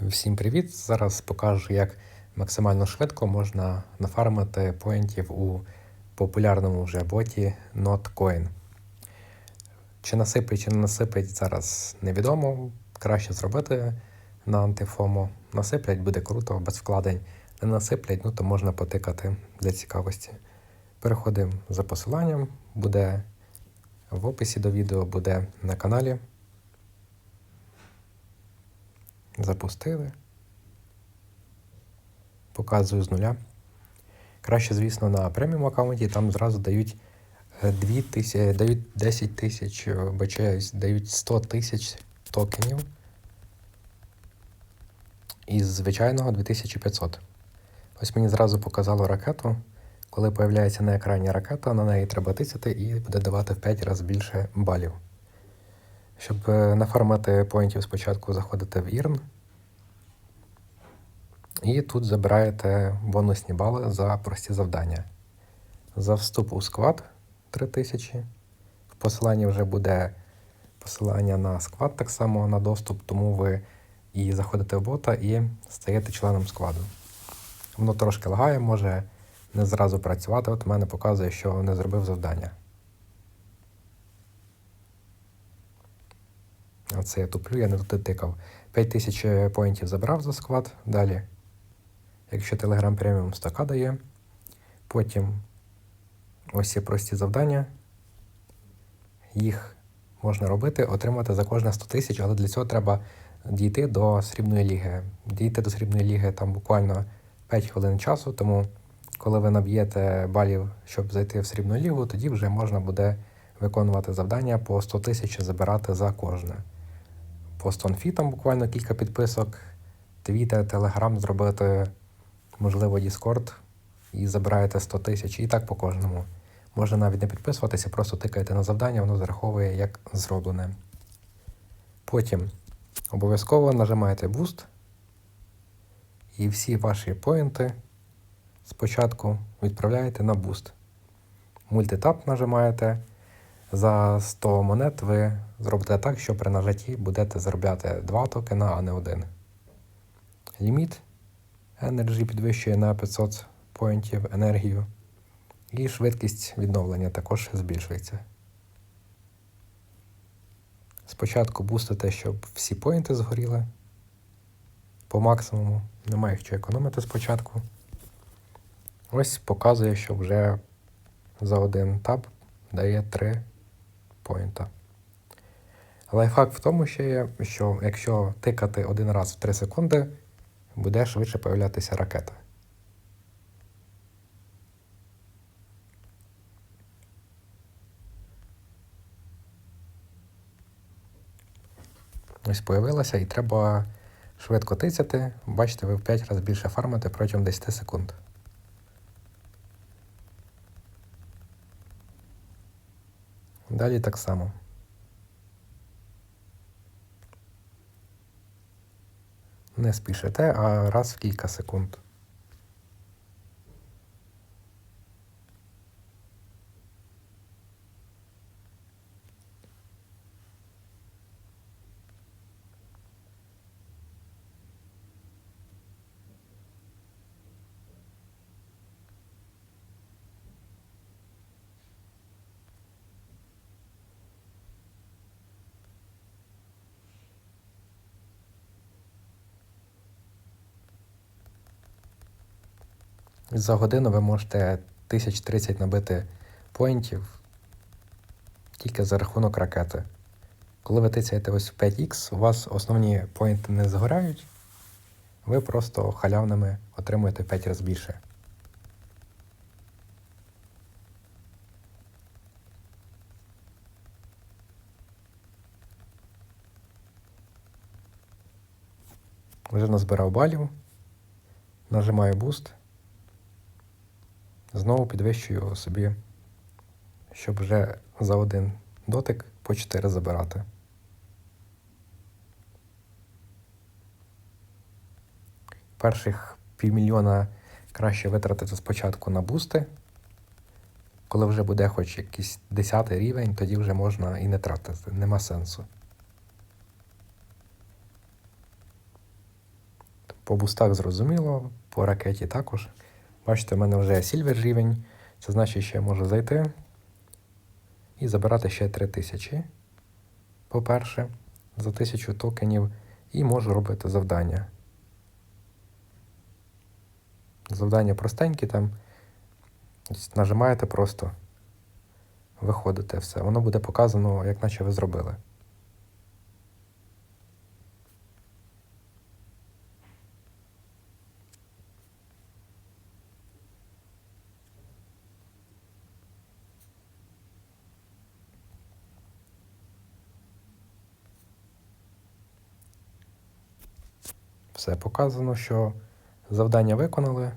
Всім привіт! Зараз покажу, як максимально швидко можна нафармити поінтів у популярному вже боті NotCoin. Чи насипить, чи не насипить, зараз невідомо. Краще зробити на антифомо. Насиплять буде круто, без вкладень. Не насиплять, ну то можна потикати для цікавості. Переходимо за посиланням, буде в описі до відео, буде на каналі. Запустили. Показую з нуля. Краще, звісно, на преміум аккаунті там зразу дають 2 тисячі, дають 10 тисяч, бачаюсь, дають 100 тисяч токенів. Із звичайного 2500. Ось мені зразу показало ракету. Коли появляється на екрані ракета, на неї треба тисяти і буде давати в 5 разів більше балів. Щоб е, нафармити поінтів, спочатку заходите в ІРН. І тут забираєте бонусні бали за прості завдання. За вступ у сквад 3000. В посиланні вже буде посилання на сквад так само на доступ, тому ви і заходите в бота і стаєте членом складу. Воно трошки лагає, може не зразу працювати. От у мене показує, що не зробив завдання. Оце я туплю, я не туди тикав. 5000 поінтів забрав за сквад. Далі. Якщо Telegram Premium 100к дає. Потім ось є прості завдання. Їх можна робити, отримати за кожне 100 тисяч, але для цього треба дійти до срібної ліги. Дійти до срібної ліги там буквально 5 хвилин часу, тому коли ви наб'єте балів, щоб зайти в срібну лігу, тоді вже можна буде виконувати завдання по 100 тисяч забирати за кожне. По StoneFi там буквально кілька підписок, Twitter, Telegram зробити, можливо, Discord і забираєте 100 тисяч. І так по кожному. Можна навіть не підписуватися, просто тикаєте на завдання, воно зараховує як зроблене. Потім обов'язково нажимаєте Boost. І всі ваші поінти спочатку відправляєте на Boost. Мультитап нажимаєте. За 100 монет ви зробите так, що при нажатті будете заробляти 2 токена, а не один. Ліміт Energy підвищує на 500 поінтів енергію. І швидкість відновлення також збільшується. Спочатку бустите, щоб всі поінти згоріли по максимуму. Немає що економити спочатку. Ось показує, що вже за один таб дає 3 поінта. Лайфхак в тому ще є, що якщо тикати один раз в 3 секунди, буде швидше появлятися ракета. Ось появилася і треба швидко тицяти. Бачите, ви в 5 разів більше фармите протягом 10 секунд. Далі так само. Не спішите, а раз в кілька секунд. За годину ви можете 1030 набити поінтів тільки за рахунок ракети. Коли ви тицяєте ось в 5х, у вас основні поінти не згорають, ви просто халявними отримуєте 5 разів більше. Вже назбирав балів, нажимаю буст. Знову підвищую собі, щоб вже за один дотик по 4 забирати. Перших півмільйона краще витратити спочатку на бусти. Коли вже буде хоч якийсь 10 рівень, тоді вже можна і не тратити, нема сенсу. По бустах зрозуміло, по ракеті також. Бачите, в мене вже сільвер рівень. Це значить, що я можу зайти і забирати ще 3000. По-перше, за 1000 токенів. І можу робити завдання. Завдання простенькі там. Нажимаєте просто, виходите все. Воно буде показано, як наче ви зробили. Все показано, що завдання виконали.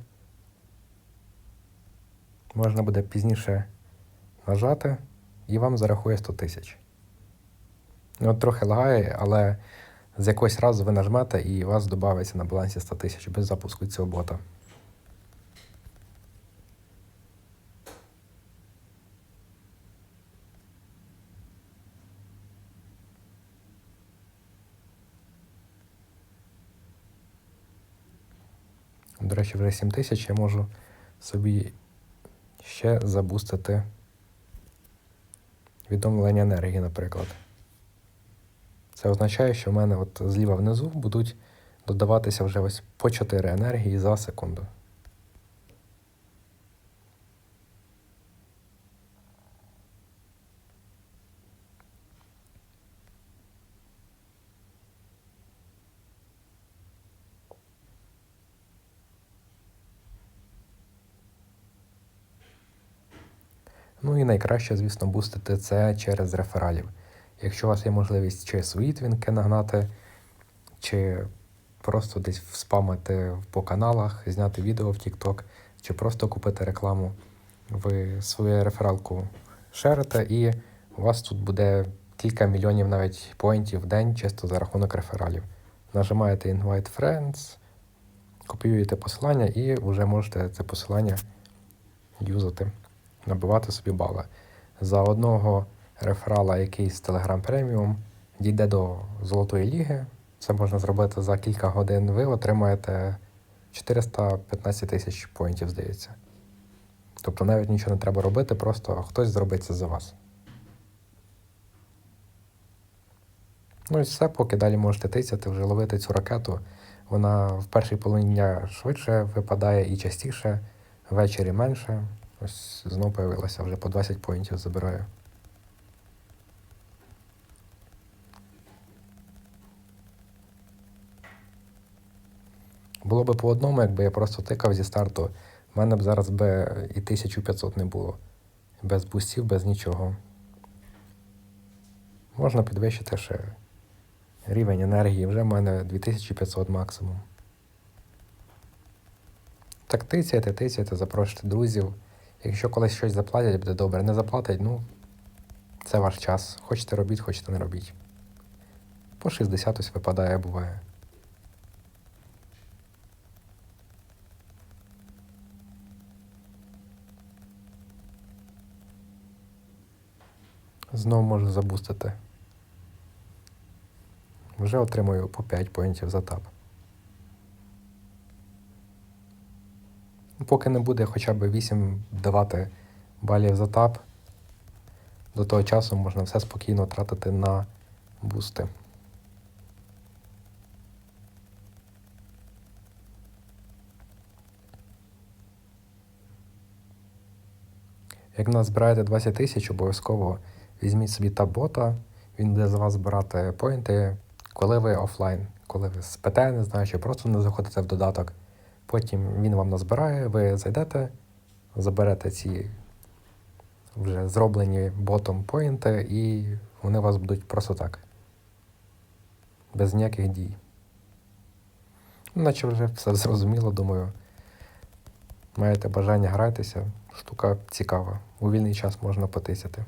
Можна буде пізніше нажати і вам зарахує 100 тисяч. Ну, От трохи лагає, але з якогось разу ви нажмете і у вас додається на балансі 100 тисяч без запуску цього бота. До вже 7 тисяч я можу собі ще забустити відновлення енергії, наприклад. Це означає, що в мене от зліва внизу будуть додаватися вже ось по 4 енергії за секунду. Ну і найкраще, звісно, бустити це через рефералів. Якщо у вас є можливість чи свої твінки нагнати, чи просто десь вспамити по каналах, зняти відео в TikTok, чи просто купити рекламу, ви свою рефералку шерите, і у вас тут буде кілька мільйонів навіть поінтів в день чисто за рахунок рефералів. Нажимаєте Invite Friends, копіюєте посилання і вже можете це посилання юзати набивати собі бали. За одного реферала, який з Telegram Premium, дійде до Золотої ліги. Це можна зробити за кілька годин. Ви отримаєте 415 тисяч поінтів, здається. Тобто навіть нічого не треба робити, просто хтось зробить це за вас. Ну і все, поки далі можете тицяти, вже ловити цю ракету. Вона в першій половині дня швидше випадає і частіше, ввечері менше. Ось знову появилася, вже по 20 поінтів забираю. Було би по одному, якби я просто тикав зі старту, в мене б зараз би і 1500 не було. Без бустів, без нічого. Можна підвищити ще рівень енергії, вже в мене 2500 максимум. Так тицяйте, тицяйте, запрошуйте друзів. Якщо колись щось заплатять, буде добре. Не заплатять, ну, це ваш час. Хочете робіть, хочете не робіть. По 60 ось випадає, буває. Знову можу забустити. Вже отримую по 5 поінтів за тап. Поки не буде хоча б 8 давати балів за тап, до того часу можна все спокійно тратити на бусти. Як назбираєте 20 тисяч, обов'язково візьміть собі таб-бота, він буде за вас збирати поінти, коли ви офлайн, коли ви спите, не знаю, чи просто не заходите в додаток. Потім він вам назбирає, ви зайдете, заберете ці вже зроблені ботом поінти, і вони вас будуть просто так. Без ніяких дій. Наче вже все зрозуміло, думаю. Маєте бажання гратися, штука цікава. У вільний час можна потисяти.